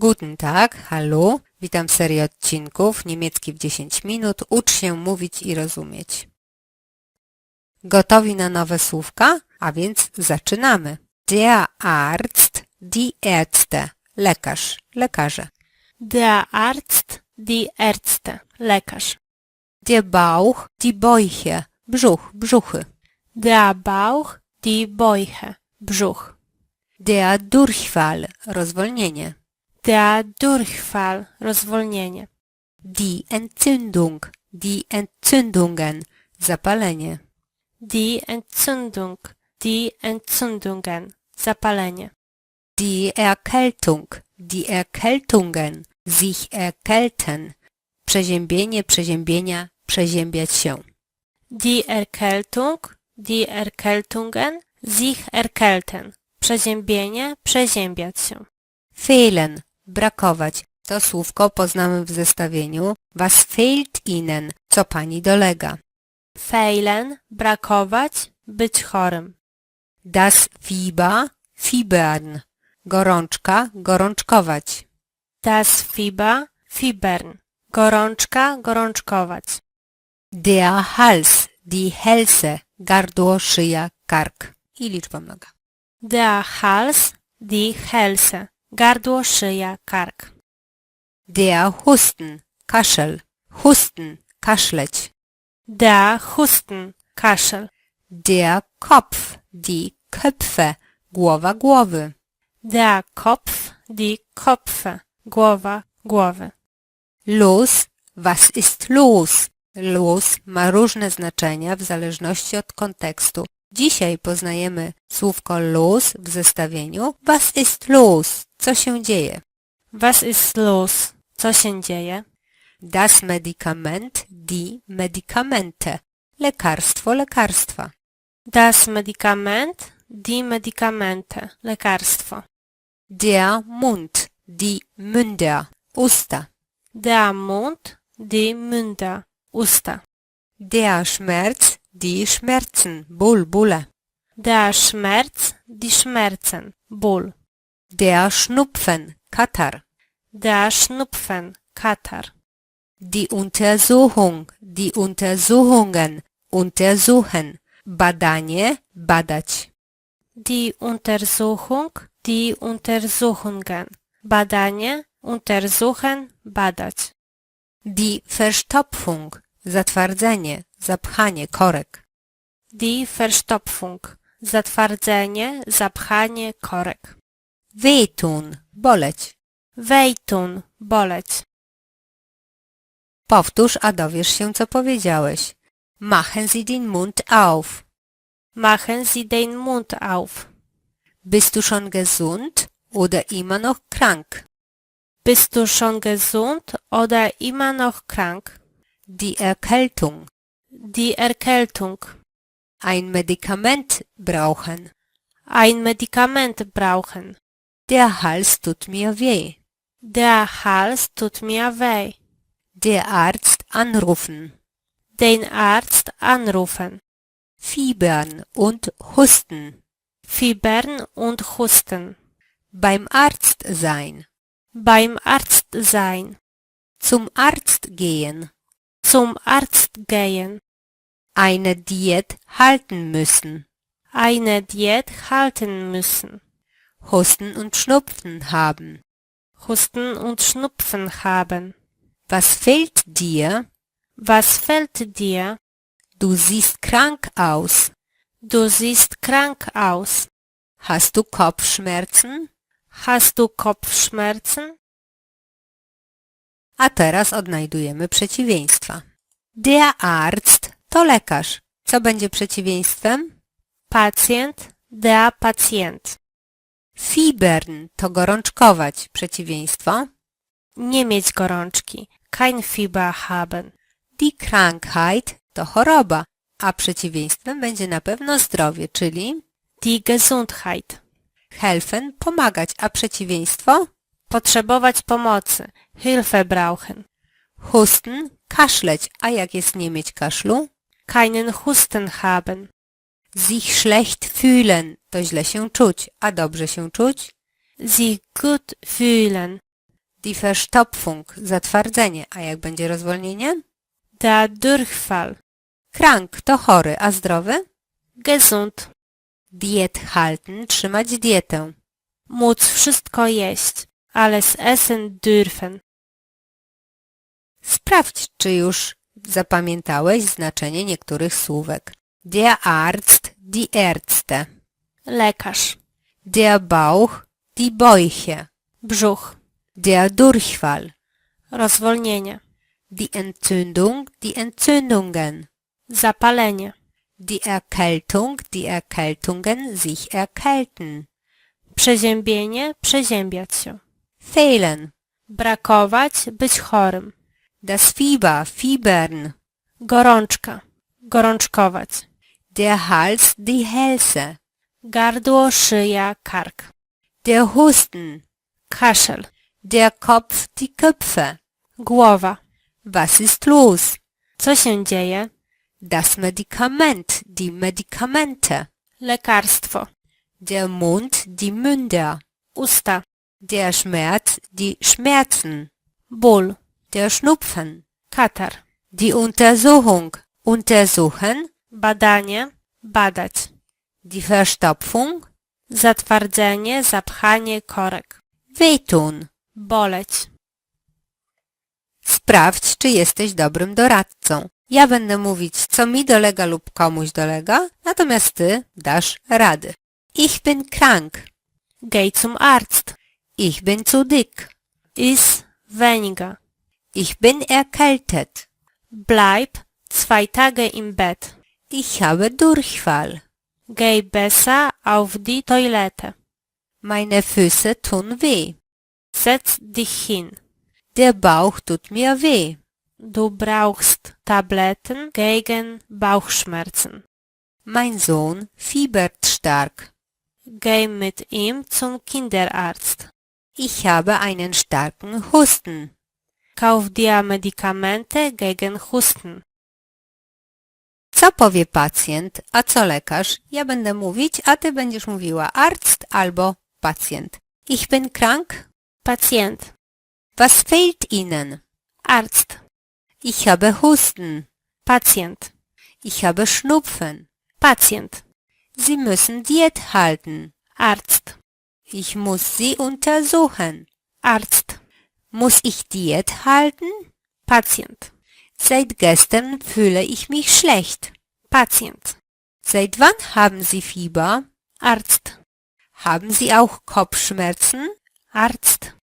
Guten Tag, hallo. Witam w serii odcinków Niemiecki w 10 minut. Ucz się mówić i rozumieć. Gotowi na nowe słówka? A więc zaczynamy. Der Arzt, die Ärzte. Lekarz, lekarze. Der Arzt, die Ärzte, lekarz. Der Bauch, die Bäuche. Brzuch, brzuchy. Der Bauch, die Bäuche, brzuch. Der Durchfall, rozwolnienie. Der Durchfall, rozwolnienie. Die Entzündung, die Entzündungen, zapalenie. Die Entzündung, die Entzündungen, zapalenie. Die Erkältung, die Erkältungen, sich erkälten. Przeziębienie, przeziębienia, przeziębiać się. Die Erkältung, die Erkältungen, sich erkälten. Przeziębienie, przeziębiać się. Fehlen, brakować. To słówko poznamy w zestawieniu Was fehlt Ihnen? Co Pani dolega? Fehlen, brakować, być chorym. Das Fieber, fiebern. Gorączka, gorączkować. Das Fieber, fiebern. Gorączka, gorączkować. Der Hals, die Hälse, gardło, szyja, kark. I liczba mnoga. Der Hals, die Hälse, gardło, szyja, kark. Der Husten, Kaszel. Husten, kaszleć. Der Husten, Kaszel. Der Kopf, die Köpfe, głowa, głowy. Der Kopf, die Kopfe, głowa, głowy. Los, was ist los? Los ma różne znaczenia w zależności od kontekstu. Dzisiaj poznajemy słówko los w zestawieniu was ist los? Co się dzieje? Was ist los? Co się dzieje? Das Medikament, die Medikamente. Lekarstwo, lekarstwa. Das Medikament, die Medikamente, lekarstwo. Der Mund, die Münder, Usta. Der Mund, die Münder, usta. Der Schmerz, die Schmerzen, ból, bóle. Der Schmerz, die Schmerzen, ból. Der Schnupfen, Katar. Der Schnupfen, Katar. Die Untersuchung, die Untersuchungen, untersuchen. Badanie, badać. Die Untersuchung, die Untersuchungen. Badanie, untersuchen, badać. Die Verstopfung, zatwardzenie, zapchanie, korek. Die Verstopfung. Zatwardzenie, zapchanie, korek. Wehtun, boleć. Wehtun, boleć. Powtórz, a dowiesz się, co powiedziałeś. Machen Sie den Mund auf. Machen Sie den Mund auf. Bist du schon gesund oder immer noch krank? Bist du schon gesund oder immer noch krank? Die Erkältung. Die Erkältung. Ein Medikament brauchen. Ein Medikament brauchen. Der Hals tut mir weh. Der Hals tut mir weh. Der Arzt anrufen. Den Arzt anrufen. Fiebern und Husten. Fiebern und Husten. Beim Arzt sein. Beim Arzt sein. Zum Arzt gehen. Zum Arzt gehen. Eine Diät halten müssen. Eine Diät halten müssen. Husten und Schnupfen haben. Husten und Schnupfen haben. Was fehlt dir? Was fällt dir? Du siehst krank aus. Du siehst krank aus. Hast du Kopfschmerzen? Hast du Kopfschmerzen? A teraz odnajdujemy przeciwieństwa. Der Arzt to lekarz. Co będzie przeciwieństwem? Patient, der Patient. Fiebern to gorączkować. Przeciwieństwo? Nie mieć gorączki. Kein Fieber haben. Die Krankheit to choroba, a przeciwieństwem będzie na pewno zdrowie, czyli Die Gesundheit. helfen pomagać, a przeciwieństwo Potrzebować pomocy. Hilfe brauchen. husten kaszleć, a jak jest nie mieć kaszlu? Keinen Husten haben. Sich schlecht fühlen to źle się czuć, a dobrze się czuć? sich gut fühlen, Die Verstopfung, zatwardzenie. A jak będzie rozwolnienie? Der Durchfall. Krank to chory, a zdrowy? Gesund. Diet halten, trzymać dietę. Móc wszystko jeść. Alles essen dürfen. Sprawdź, czy już zapamiętałeś znaczenie niektórych słówek. Der Arzt, die Ärzte. Lekarz. Der Bauch, die Bäuche. Brzuch. Der Durchfall. Rozwolnienie. Die Entzündung, die Entzündungen. Zapalenie. Die Erkältung, die Erkältungen, sich erkälten. Przeziębienie. Przeziębiać się. Fehlen. Brakować. Być chorym. Das Fieber, fiebern. Gorączka. Gorączkować. Der Hals, die Hälse. Gardło, szyja, kark. Der Husten. Kaszel. Der Kopf, die Köpfe. Głowa. Was ist los? Co się dzieje? Das Medikament, die Medikamente. Lekarstwo. Der Mund, die Münder. Usta. Der Schmerz, die Schmerzen. Ból. Der Schnupfen. Katar. Die Untersuchung. Untersuchen. Badanie. Badać. Die Verstopfung. Zatwardzenie, zapchanie, korek. Wehtun. Boleć. Sprawdź, czy jesteś dobrym doradcą. Ja będę mówić, co mi dolega lub komuś dolega, natomiast ty dasz rady. Ich bin krank. Geh zum Arzt. Ich bin zu dick. Iss weniger. Ich bin erkältet. Bleib zwei Tage im Bett. Ich habe Durchfall. Geh besser auf die Toilette. Meine Füße tun weh. Setz dich hin. Der Bauch tut mir weh. Du brauchst Tabletten gegen Bauchschmerzen. Mein Sohn fiebert stark. Geh mit ihm zum Kinderarzt. Ich habe einen starken Husten. Kauf dir Medikamente gegen Husten. Co powie pacjent, a co lekarz? Ja będę mówić, a ty będziesz mówiła Arzt albo pacjent. Ich bin krank. Patient. Was fehlt Ihnen? Arzt. Ich habe Husten. Patient. Ich habe Schnupfen. Patient. Sie müssen Diät halten. Arzt. Ich muss Sie untersuchen. Arzt. Muss ich Diät halten? Patient. Seit gestern fühle ich mich schlecht. Patient. Seit wann haben Sie Fieber? Arzt. Haben Sie auch Kopfschmerzen? Arzt.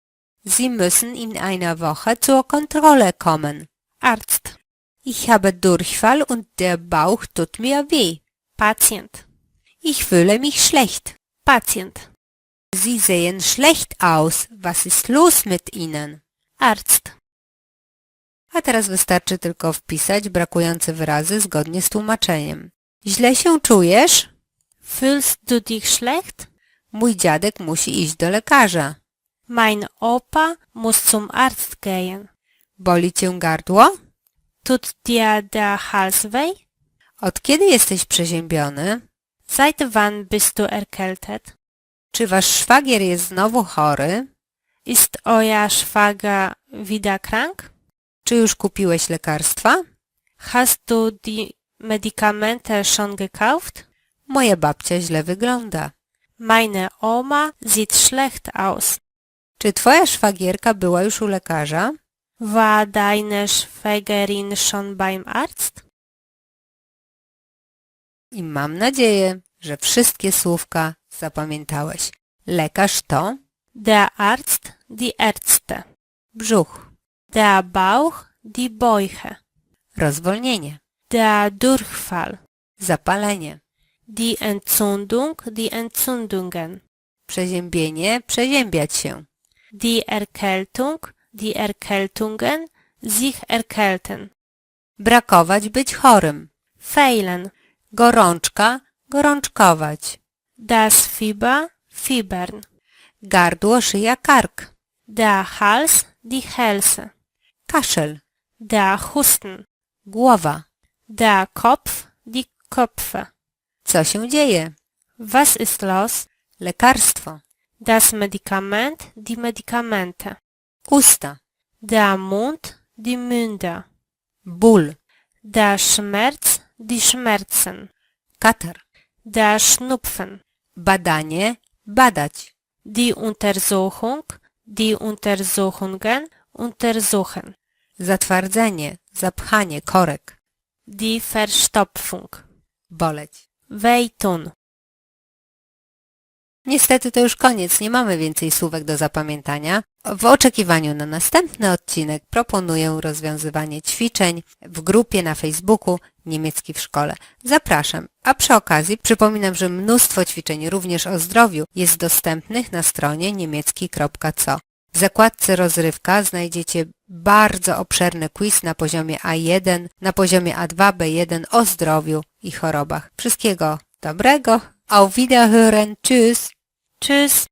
Sie müssen in einer Woche zur Kontrolle kommen. Arzt. Ich habe Durchfall und der Bauch tut mir weh. Patient. Ich fühle mich schlecht. Patient. Sie sehen schlecht aus. Was ist los mit Ihnen? Arzt. A teraz wystarczy tylko wpisać brakujące wyrazy zgodnie z tłumaczeniem. Źle się czujesz? Fühlst du dich schlecht? Mój dziadek musi iść do lekarza. Mein Opa muss zum Arzt gehen. Boli cię gardło? Tut dir der Hals weh? Od kiedy jesteś przeziębiony? Seit wann bist du erkältet? Czy wasz szwagier jest znowu chory? Ist euer Schwager wieder krank? Czy już kupiłeś lekarstwa? Hast du die Medikamente schon gekauft? Moja babcia źle wygląda. Meine Oma sieht schlecht aus. Czy twoja szwagierka była już u lekarza? War deine Schwägerin schon beim Arzt? I mam nadzieję, że wszystkie słówka zapamiętałeś. Lekarz to Der Arzt, die Ärzte. brzuch, Der Bauch, die Bäuche. rozwolnienie, Der Durchfall. zapalenie, Die Entzündung, die Entzündungen. przeziębienie, przeziębiać się, Die Erkältung, die Erkältungen, sich erkälten. brakować, być chorym, Fehlen. gorączka, gorączkować, Das Fieber, fiebern. gardło, szyja, kark, Der Hals, die Hälse. kaszel, Der Husten. głowa. Der Kopf, die Köpfe. Co się dzieje? Was ist los? Lekarstwo, Das Medikament, die Medikamente. Usta. Der Mund, die Münder. Ból. Der Schmerz, die Schmerzen. Katar. Der Schnupfen. Badanie. Badać. Die Untersuchung, die Untersuchungen, untersuchen. Zatwardzenie. Zapchanie. Korek. Die Verstopfung. Boleć. Wehtun. Niestety to już koniec, nie mamy więcej słówek do zapamiętania. W oczekiwaniu na następny odcinek proponuję rozwiązywanie ćwiczeń w grupie na Facebooku Niemiecki w szkole. Zapraszam, a przy okazji przypominam, że mnóstwo ćwiczeń również o zdrowiu jest dostępnych na stronie niemiecki.co. W zakładce rozrywka znajdziecie bardzo obszerny quiz na poziomie A1, na poziomie A2, B1 o zdrowiu i chorobach. Wszystkiego dobrego. Auf Wiederhören. Tschüss. Tschüss.